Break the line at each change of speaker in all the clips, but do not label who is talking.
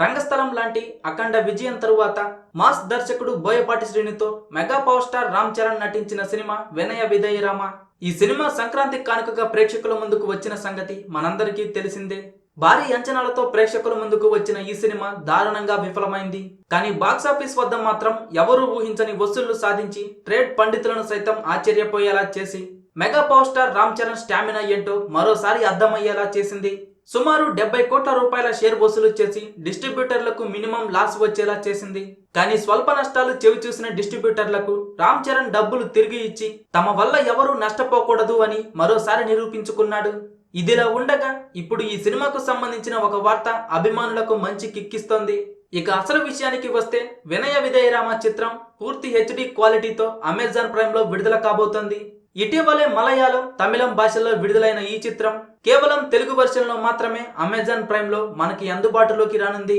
రంగస్థలం లాంటి అఖండ విజయం తరువాత మాస్ దర్శకుడు Boyapati శ్రేణితో mega power star Ram Charan నటించిన సినిమా వినయ విధేయరామ. ఈ సినిమా సంక్రాంతి కానుకగా ప్రేక్షకుల ముందుకు వచ్చిన సంగతి మనందరికీ తెలిసిందే. భారీ అంచనాలతో ప్రేక్షకుల ముందుకు వచ్చిన ఈ సినిమా దారుణంగా విఫలమైంది. కానీ బాక్సాఫీస్ వద్ద మాత్రం ఎవరూ ఊహించని వసూళ్ళు సాధించి ట్రేడ్ పండితులను సైతం ఆశ్చర్యపోయేలా చేసి mega power star Ram Charan stamina ఏంటో మరోసారి అర్థమయ్యేలా చేసింది. సుమారు డెబ్బై కోట్ల రూపాయల షేర్ వసూలు చేసి డిస్ట్రిబ్యూటర్లకు మినిమం లాస్ వచ్చేలా చేసింది. కానీ స్వల్ప నష్టాలు చెవి చూసిన డిస్ట్రిబ్యూటర్లకు రామ్ చరణ్ డబ్బులు తిరిగి ఇచ్చి తమ వల్ల ఎవరూ నష్టపోకూడదు అని మరోసారి నిరూపించుకున్నాడు. ఇదిలా ఉండగా ఇప్పుడు ఈ సినిమాకు సంబంధించిన ఒక వార్త అభిమానులకు మంచి కిక్కిస్తోంది. ఇక అసలు విషయానికి వస్తే వినయ విదయరామ చిత్రం పూర్తి హెచ్డి క్వాలిటీతో అమెజాన్ ప్రైమ్లో విడుదల కాబోతోంది. ఇటీవలే మలయాళం తమిళం భాషల్లో విడుదలైన ఈ చిత్రం కేవలం తెలుగు వెర్షన్లో మాత్రమే అమెజాన్ ప్రైమ్లో మనకి అందుబాటులోకి రానుంది.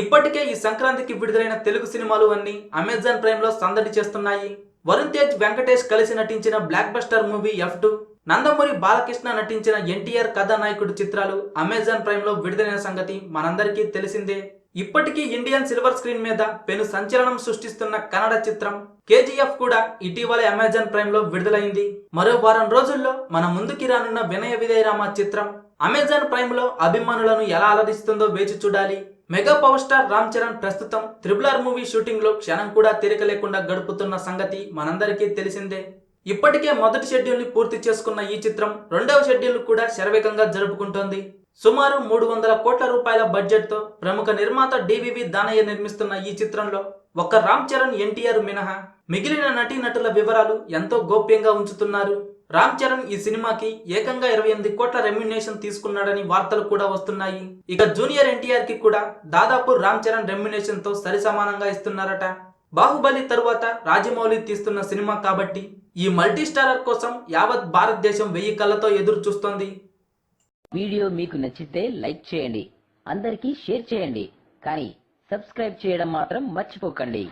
ఇప్పటికే ఈ సంక్రాంతికి విడుదలైన తెలుగు సినిమాలు అన్ని అమెజాన్ ప్రైమ్లో సందడి చేస్తున్నాయి. వరుణ్ తేజ్ వెంకటేష్ కలిసి నటించిన blockbuster movie F two Nandamuri Balakrishna నటించిన ఎన్టీఆర్ కథానాయకుడు చిత్రాలు అమెజాన్ ప్రైమ్లో విడుదలైన సంగతి మనందరికీ తెలిసిందే. ఇప్పటికీ ఇండియన్ సిల్వర్ స్క్రీన్ మీద పెను సంచలనం సృష్టిస్తున్న కన్నడ చిత్రం కేజీఎఫ్ కూడా ఇటీవలే అమెజాన్ ప్రైమ్లో విడుదలైంది. మరో వారం రోజుల్లో మన ముందుకి రానున్న వినయ విధేయరామ చిత్రం అమెజాన్ ప్రైమ్లో అభిమానులను ఎలా అలరిస్తుందో వేచి చూడాలి. Mega power star Ram Charan ప్రస్తుతం త్రిబుల్ ఆర్ మూవీ షూటింగ్లో క్షణం కూడా తీరిక లేకుండా గడుపుతున్న సంగతి మనందరికీ తెలిసిందే. ఇప్పటికే మొదటి షెడ్యూల్ని పూర్తి చేసుకున్న ఈ చిత్రం రెండవ షెడ్యూల్ కూడా శరవేగంగా జరుపుకుంటోంది. సుమారు మూడు వందల కోట్ల రూపాయల బడ్జెట్తో ప్రముఖ నిర్మాత డివివి దానయ్య నిర్మిస్తున్న ఈ చిత్రంలో ఒక్క రామ్ చరణ్ ఎన్టీఆర్ మినహా. మిగిలిన నటీనటుల వివరాలు ఎంతో గోప్యంగా ఉంచుతున్నారు. రామ్ చరణ్ ఈ సినిమాకి ఏకంగా ఇరవై ఎనిమిది కోట్ల రెమ్యునేషన్ తీసుకున్నాడని వార్తలు కూడా వస్తున్నాయి. ఇక జూనియర్ ఎన్టీఆర్కి కూడా దాదాపు రామ్ చరణ్ రెమ్యునేషన్తో సరిసమానంగా ఇస్తున్నారట. బాహుబలి తరువాత రాజమౌళి తీస్తున్న సినిమా కాబట్టి ఈ మల్టీస్టారర్ కోసం యావత్ భారతదేశం వెయ్యి కళ్ళతో ఎదురు చూస్తోంది
వీడియో మీకు నచ్చితే లైక్ చేయండి అందరికీ షేర్ చేయండి కానీ సబ్స్క్రైబ్ చేయడం మాత్రం మర్చిపోకండి.